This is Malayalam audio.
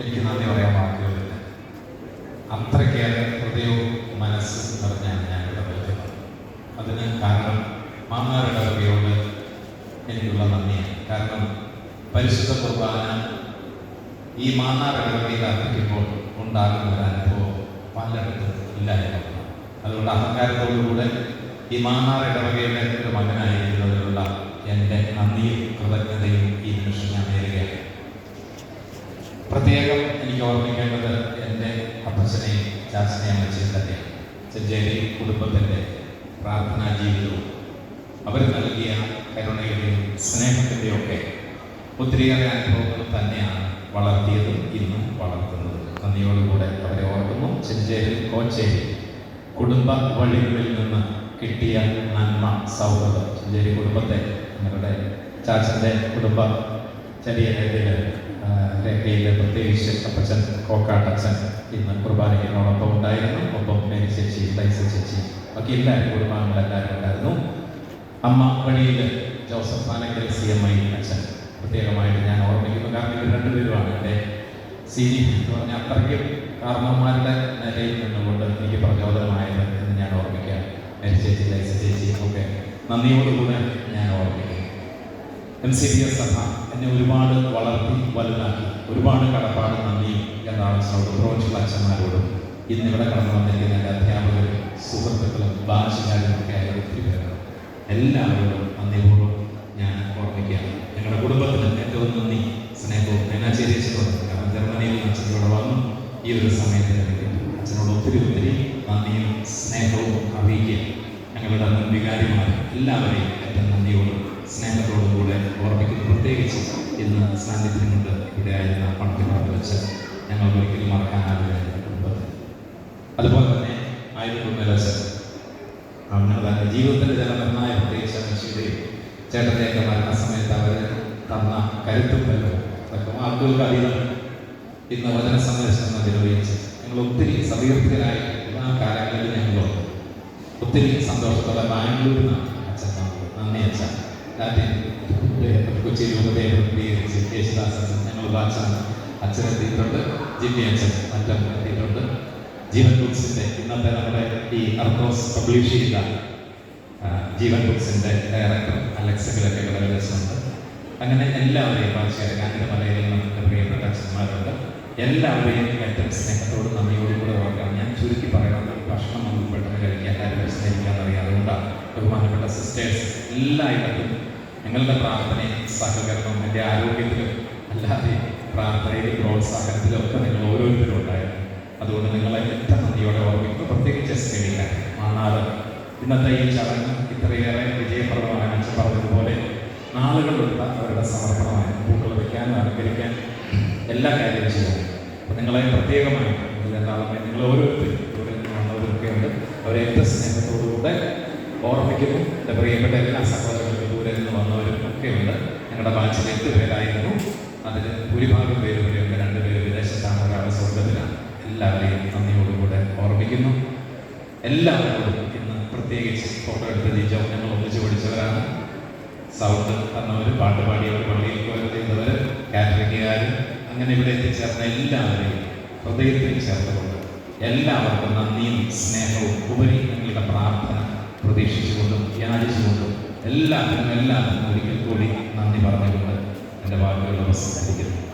എനിക്ക് നന്ദി പറയാൻ വാക്കുകളില്ല അത്രയ്ക്കേറെ ഹൃദയവും മനസ്സും നിറഞ്ഞാണ് ഞാൻ ഇവിടെ നിൽക്കുന്നത് അതിന് കാരണം മാന്നാരുടെ ഹൃദയോട് എനിക്കുള്ള നന്ദിയാണ്. കാരണം പരിശുദ്ധ കുർബാന ഈ മാന്നാർ ഇടവകയിൽ അർപ്പിക്കുമ്പോൾ ഉണ്ടാകുന്ന ഒരു അനുഭവം പലയിടത്തും ഇല്ലായിരുന്നു അതുകൊണ്ട് അഹങ്കാരത്തോടുകൂടെ ഈ മാന്നാർ ഇടവകയുടെ ഒരു മകനായിരിക്കുന്നതിലുള്ള എന്റെ നന്ദിയും കൃതജ്ഞതയും ഈ നിമിഷം ഞാൻ നേരുകയാണ്. പ്രത്യേകം എനിക്ക് ഓർമ്മിക്കേണ്ടത് എന്റെ അപ്പച്ചനെയും ചാച്ചനെയും അച്ഛൻ തന്നെയാണ്. ചെഞ്ചേരി കുടുംബത്തിന്റെ പ്രാർത്ഥനാ ജീവിതവും. അവർ നൽകിയ കരുണയുടെയും സ്നേഹത്തിന്റെയും ഒക്കെ ഒത്തിരിയേറെ അനുഭവങ്ങൾ തന്നെയാണ് വളർത്തിയതും ഇന്നും വളർത്തുന്നത്. നന്ദിയോടുകൂടെ അവരെ ഓർക്കുന്നു. ചെഞ്ചേരി കോച്ചേരി കുടുംബ വഴികളിൽ നിന്ന് കിട്ടിയ നന്മ സൗഹൃദം. ചെഞ്ചേരി കുടുംബത്തെ ഞങ്ങളുടെ ചാച്ചന്റെ കുടുംബ ചെറിയ രീതിയിൽ രേഖയിൽ പ്രത്യേകിച്ച് അപ്പച്ചൻ കോക്കാട്ടച്ചൻ ഇന്ന് കുർബാനയ്ക്കിനോടൊപ്പം ഉണ്ടായിരുന്നു. ഒപ്പം മേരി ചേച്ചി ലൈസ ചേച്ചി ബാക്കി എല്ലാവരും കുടുംബാംഗങ്ങളെല്ലാവരും ഉണ്ടായിരുന്നു. അമ്മ വഴിയിൽ Joseph Anakkal C M I അച്ഛൻ. പ്രത്യേകമായിട്ട് ഞാൻ ഓർമ്മിക്കുന്നു കാരണം ഇവർ രണ്ടുപേരുമാണ് എന്റെ സീനിയർ എന്ന് പറഞ്ഞ അത്രയ്ക്കും കാരണവന്മാരുടെ നിലയിൽ നിന്നുകൊണ്ട് എനിക്ക് പ്രചോദനമായത് എന്ന് ഞാൻ ഓർമ്മിക്കാം മേരി ചേച്ചി ലൈസ ചേച്ചി ഒക്കെ നന്ദിയോടുകൂടെ എം സി ബി എസ് സഭ എന്നെ ഒരുപാട് വളർത്തി വലുതാക്കി. ഒരുപാട് കടപ്പാട് നന്ദിയും എന്നാണ് പ്രോച്ചുള്ള അച്ഛന്മാരോടും ഇന്ന് ഇവിടെ കടന്നു വന്നിരിക്കുന്ന എന്റെ അധ്യാപകരും സുഹൃത്തുക്കളും ഭാഷകാരും ഒക്കെ ആയ ഒത്തിരി പേരാണ് എല്ലാവരോടും നന്ദിപൂർവം ഞാൻ ഓർമ്മിക്കുകയാണ്. ഞങ്ങളുടെ കുടുംബത്തിന് ഏറ്റവും നന്ദി. സ്നേഹവും എന്നാ അച്ഛനോട് കാരണം ജർമ്മനിയിൽ നിന്ന് അച്ഛനോട് വന്നു. ഈ ഒരു സമയത്തിന് വേണ്ടി അച്ഛനോട് ഒത്തിരി ഒത്തിരി നന്ദിയും സ്നേഹവും അറിയിക്കുക ഞങ്ങളുടെ മുൻവികാരിമാർ എല്ലാവരെയും ഏറ്റവും നന്ദിയോടും സ്നേഹത്തോടും കൂടെ ഓർമ്മിക്കുന്നു. പ്രത്യേകിച്ച് ഇന്ന് സാന്നിധ്യം കൊണ്ട് ഇവിടെ ആയിരുന്ന പണത്തിനോട് വെച്ച് ഞങ്ങൾ ഒരിക്കലും മറക്കാനാവില്ല അതുപോലെ തന്നെ വെച്ച് അങ്ങനെ തന്നെ ജീവിതത്തിന്റെ ചില നിർണായ പ്രത്യേകിച്ച് മനുഷ്യരുടെയും ചേട്ടനെയൊക്കെ മരണസമയത്ത് അവർ തന്ന കരുത്തും ബലവും അതൊക്കെ ആളുകൾക്ക് അധികം ഇന്ന് വചന സന്ദേശം നിർവഹിച്ച് ഞങ്ങൾ ഒത്തിരി സതീർത്ഥരായി എല്ലാ കാലങ്ങളിലും ഞങ്ങൾ ഒത്തിരി സന്തോഷത്തോടെ ബാംഗ്ലൂരിൽ നിന്നാണ് അച്ഛൻ വന്നത് നന്ദി അച്ഛൻ ലാറ്റിൻ കൊച്ചി രൂപതയെ പ്രതികരിച്ച് യേശുദാസ് അച്ഛൻ ഞങ്ങൾ എത്തിയിട്ടുണ്ട്. ജിമ്മി അച്ഛൻ അച്ഛൻ എത്തിയിട്ടുണ്ട്. ജീവൻ ബുക്സിന്റെ ഇന്നത്തെ നമ്മുടെ ഈ അർത്തോസ് പബ്ലിഷ് ചെയ്ത ജീവൻ ബുക്സിന്റെ ഡയറക്ടർ അലക്സകളൊക്കെ ഇവിടെ രസമുണ്ട് അങ്ങനെ എല്ലാവരെയും ഭാഷയുടെ കാഞ്ഞിരമലയിൽ നമുക്ക് പ്രിയപ്പെട്ട അച്ഛന്മാരുണ്ട്. എല്ലാവരെയും ഏറ്റവും സ്നേഹത്തോടും നന്ദിയോടും കൂടെ ഓർക്കാം. ഞാൻ ചുരുക്കി പറയുന്നത് ഭക്ഷണം നമുക്ക് പെട്ടെന്ന് കഴിക്കാൻ കാര്യം അറിയാം അതുകൊണ്ടാണ് ബഹുമാനപ്പെട്ട സിസ്റ്റേഴ്സ് എല്ലായിടത്തും നിങ്ങളുടെ പ്രാർത്ഥനയും സഹകരണവും എന്റെ ആരോഗ്യത്തിലും അല്ലാതെ പ്രാർത്ഥനയിലും പ്രോത്സാഹനത്തിലും ഒക്കെ നിങ്ങൾ ഓരോരുത്തരും ഉണ്ടായിരുന്നു അതുകൊണ്ട് നിങ്ങളെ എത്ര നന്ദിയോടെ ഓർമ്മിക്കുന്നു പ്രത്യേകിച്ച് സ്ത്രീകളെ മാനാട് ഇന്നത്തെ ഈ ചടങ്ങ് ഇത്രയേറെ വിജയപ്രദമായ അച്ഛൻ പറഞ്ഞതുപോലെ നാളുകളുള്ള അവരുടെ സമർപ്പണമായി പൂക്കൾ വയ്ക്കാനും അലങ്കരിക്കാൻ എല്ലാ കാര്യവും ചെയ്യുന്നു അപ്പം നിങ്ങളെ പ്രത്യേകമായി നിങ്ങൾ ഓരോരുത്തരും വന്നവരൊക്കെ ഉണ്ട്. അവരെ ഏറ്റവും സ്നേഹത്തോടുകൂടെ ഓർമ്മിക്കുന്നു. എന്റെ പ്രിയപ്പെട്ട എല്ലാ സഹോദരങ്ങളും ദൂരെ നിന്ന് വന്നവരും ഒക്കെ ഉണ്ട്. ഞങ്ങളുടെ ബാച്ചിൽ എട്ട് പേരായിരുന്നു. അതിൽ ഭൂരിഭാഗം പേരും ഇവിടെയുണ്ട് രണ്ടുപേരും വിദേശത്താണ് ഒരാളെ സ്വർഗത്തിലാണ് എല്ലാവരെയും നന്ദിയോടുകൂടെ ഓർമ്മിക്കുന്നു. എല്ലാവരോടും ഇന്ന് പ്രത്യേകിച്ച് ഫോട്ടോ എടുത്ത ജിജോ ഞങ്ങൾ ഒന്നിച്ചു പഠിച്ചവരാണ്. സൗണ്ട് തന്നവർ പാട്ട് പാടിയവർ പള്ളിയിൽ പോയവർ ചെയ്തവർ കാറ്ററിംഗുകാരും അങ്ങനെ ഇവിടെ എത്തിച്ചേർന്ന എല്ലാവരെയും ഹൃദയത്തിൽ ചേർത്തുകൊണ്ട് എല്ലാവർക്കും നന്ദിയും സ്നേഹവും ഉപരി നിങ്ങളുടെ പ്രാർത്ഥന പ്രതീക്ഷിച്ചുകൊണ്ടും യാചിച്ചുകൊണ്ടും എല്ലാത്തിനും എല്ലാവർക്കും ഒരിക്കൽ കൂടി നന്ദി പറഞ്ഞുകൊണ്ട് acaba görmemesi gerekir.